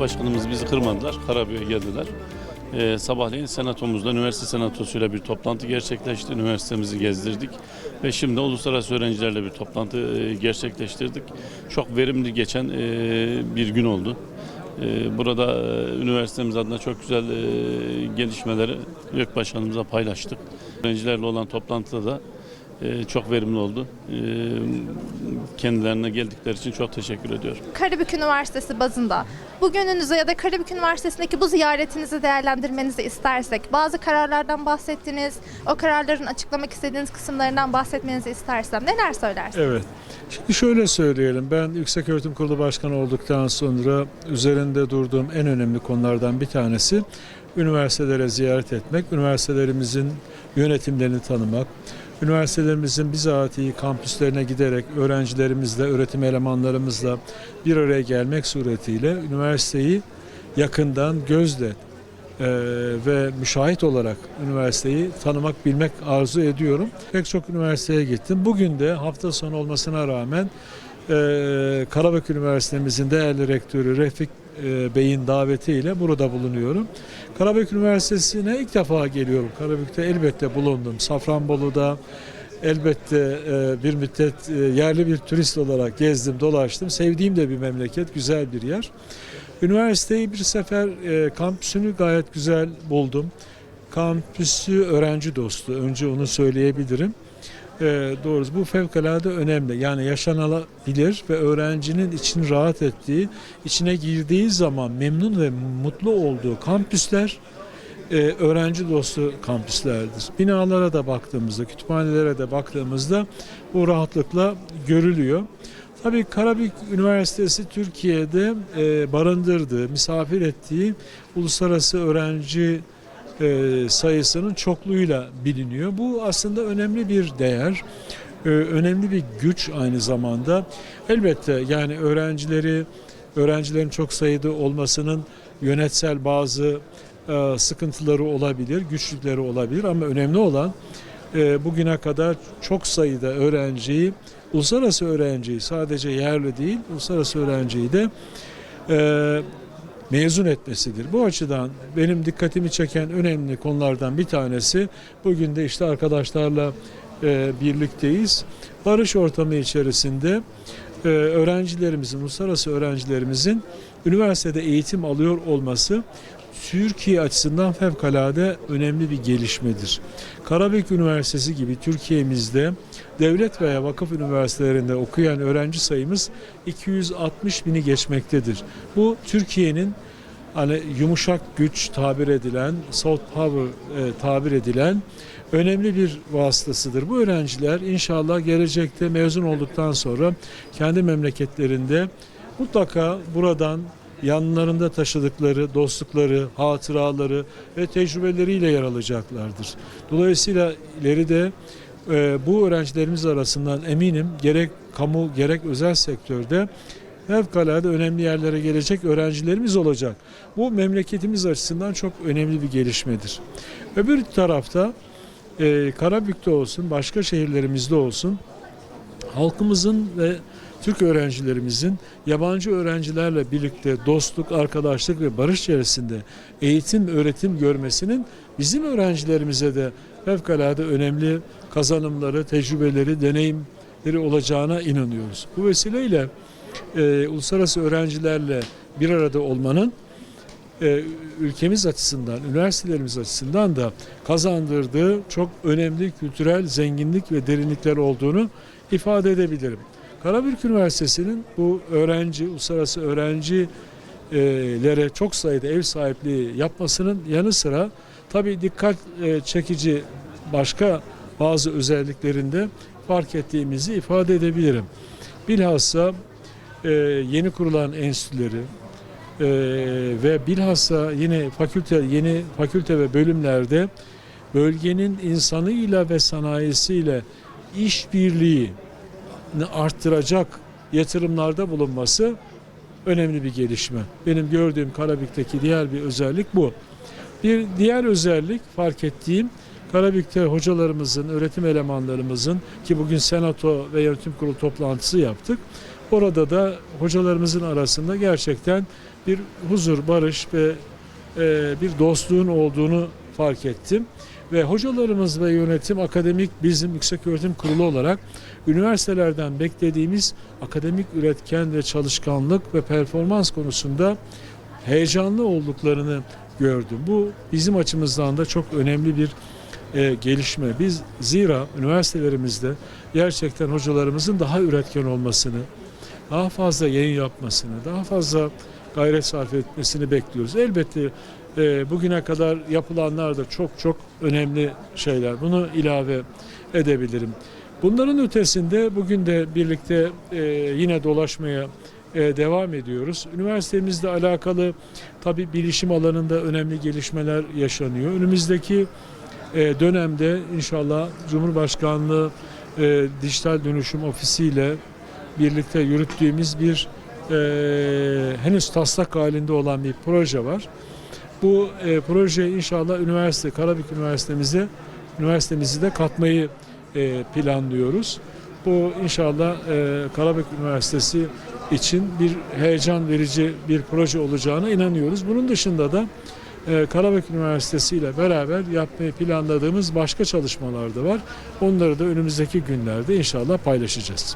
Başkanımız bizi kırmadılar. Karabük'e geldiler. Ee, sabahleyin senatomuzda, üniversite senatosuyla bir toplantı gerçekleşti. Üniversitemizi gezdirdik. Ve şimdi uluslararası öğrencilerle bir toplantı e, gerçekleştirdik. Çok verimli geçen e, bir gün oldu. E, Burada e, üniversitemiz adına çok güzel e, gelişmeleri YÖK Başkanımıza paylaştık. Öğrencilerle olan toplantıda da e, çok verimli oldu. E, Kendilerine geldikleri için çok teşekkür ediyorum. Karabük Üniversitesi bazında bugününüzü ya da Karabük Üniversitesi'ndeki bu ziyaretinizi değerlendirmenizi istersek, bazı kararlardan bahsettiniz, o kararların açıklamak istediğiniz kısımlarından bahsetmenizi istersem neler söylersiniz? Evet. Şimdi şöyle söyleyelim. Ben Yükseköğretim Kurulu Başkanı olduktan sonra üzerinde durduğum en önemli konulardan bir tanesi üniversitelere ziyaret etmek, üniversitelerimizin yönetimlerini tanımak, üniversitelerimizin bizatihi kampüslerine giderek öğrencilerimizle, öğretim elemanlarımızla bir araya gelmek suretiyle üniversiteyi yakından gözle e, ve müşahit olarak üniversiteyi tanımak, bilmek arzu ediyorum. Pek çok üniversiteye gittim. Bugün de hafta sonu olmasına rağmen e, Karabük Üniversitemizin değerli rektörü Refik e, Bey'in davetiyle burada bulunuyorum. Karabük Üniversitesi'ne ilk defa geliyorum. Karabük'te elbette bulundum. Safranbolu'da elbette e, bir müddet e, yerli bir turist olarak gezdim, dolaştım. Sevdiğim de bir memleket, güzel bir yer. Üniversiteyi bir sefer kampüsünü gayet güzel buldum. Kampüsü öğrenci dostu. Önce onu söyleyebilirim. E, doğrusu bu fevkalade önemli. Yani yaşanabilir ve öğrencinin için rahat ettiği, içine girdiği zaman memnun ve mutlu olduğu kampüsler e, öğrenci dostu kampüslerdir. Binalara da baktığımızda, kütüphanelere de baktığımızda bu rahatlıkla görülüyor. Tabii Karabük Üniversitesi Türkiye'de e, barındırdığı, misafir ettiği uluslararası öğrenci e, sayısının çokluğuyla biliniyor. Bu aslında önemli bir değer, e, önemli bir güç aynı zamanda. Elbette yani öğrencileri, öğrencilerin çok sayıda olmasının yönetsel bazı e, sıkıntıları olabilir, güçlükleri olabilir ama önemli olan e, bugüne kadar çok sayıda öğrenciyi, uluslararası öğrenciyi sadece yerli değil, uluslararası öğrenciyi de mezun etmesidir. Bu açıdan benim dikkatimi çeken önemli konulardan bir tanesi bugün de işte arkadaşlarla e, birlikteyiz. Barış ortamı içerisinde e, öğrencilerimizin, uluslararası öğrencilerimizin üniversitede eğitim alıyor olması Türkiye açısından fevkalade önemli bir gelişmedir. Karabük Üniversitesi gibi Türkiye'mizde devlet veya vakıf üniversitelerinde okuyan öğrenci sayımız 260 bini geçmektedir. Bu Türkiye'nin hani yumuşak güç tabir edilen, soft power e, tabir edilen önemli bir vasıtasıdır. Bu öğrenciler inşallah gelecekte mezun olduktan sonra kendi memleketlerinde mutlaka buradan yanlarında taşıdıkları dostlukları, hatıraları ve tecrübeleriyle yer alacaklardır. Dolayısıyla ileride e, bu öğrencilerimiz arasından eminim gerek kamu gerek özel sektörde fevkalade önemli yerlere gelecek öğrencilerimiz olacak. Bu memleketimiz açısından çok önemli bir gelişmedir. Öbür tarafta e, Karabük'te olsun, başka şehirlerimizde olsun halkımızın ve Türk öğrencilerimizin yabancı öğrencilerle birlikte dostluk, arkadaşlık ve barış içerisinde eğitim, öğretim görmesinin bizim öğrencilerimize de fevkalade önemli kazanımları, tecrübeleri, deneyimleri olacağına inanıyoruz. Bu vesileyle e, uluslararası öğrencilerle bir arada olmanın e, ülkemiz açısından, üniversitelerimiz açısından da kazandırdığı çok önemli kültürel zenginlik ve derinlikler olduğunu ifade edebilirim. Karabük Üniversitesi'nin bu öğrenci, uluslararası öğrencilere çok sayıda ev sahipliği yapmasının yanı sıra tabii dikkat e, çekici başka bazı özelliklerinde fark ettiğimizi ifade edebilirim. Bilhassa e, yeni kurulan enstitüleri e, ve bilhassa yine fakülte yeni fakülte ve bölümlerde bölgenin insanıyla ve sanayisiyle işbirliği arttıracak yatırımlarda bulunması önemli bir gelişme. Benim gördüğüm Karabük'teki diğer bir özellik bu. Bir diğer özellik fark ettiğim Karabük'te hocalarımızın, öğretim elemanlarımızın ki bugün senato ve yönetim kurulu toplantısı yaptık. Orada da hocalarımızın arasında gerçekten bir huzur, barış ve e, bir dostluğun olduğunu fark ettim. Ve hocalarımız ve yönetim akademik bizim Yükseköğretim Kurulu olarak üniversitelerden beklediğimiz akademik üretken ve çalışkanlık ve performans konusunda heyecanlı olduklarını gördüm. Bu bizim açımızdan da çok önemli bir e, gelişme. Biz zira üniversitelerimizde gerçekten hocalarımızın daha üretken olmasını, daha fazla yayın yapmasını, daha fazla gayret sarf etmesini bekliyoruz. Elbette e, bugüne kadar yapılanlar da çok çok önemli şeyler. Bunu ilave edebilirim. Bunların ötesinde bugün de birlikte e, yine dolaşmaya e, devam ediyoruz. Üniversitemizle alakalı tabi bilişim alanında önemli gelişmeler yaşanıyor. Önümüzdeki e, dönemde inşallah Cumhurbaşkanlığı e, Dijital Dönüşüm Ofisi ile birlikte yürüttüğümüz bir e, henüz taslak halinde olan bir proje var. Bu e, proje inşallah üniversite, Karabük Üniversitemize, üniversitemizi de katmayı e, planlıyoruz. Bu inşallah e, Karabük Üniversitesi için bir heyecan verici bir proje olacağına inanıyoruz. Bunun dışında da e, Karabük Üniversitesi ile beraber yapmayı planladığımız başka çalışmalar da var. Onları da önümüzdeki günlerde inşallah paylaşacağız.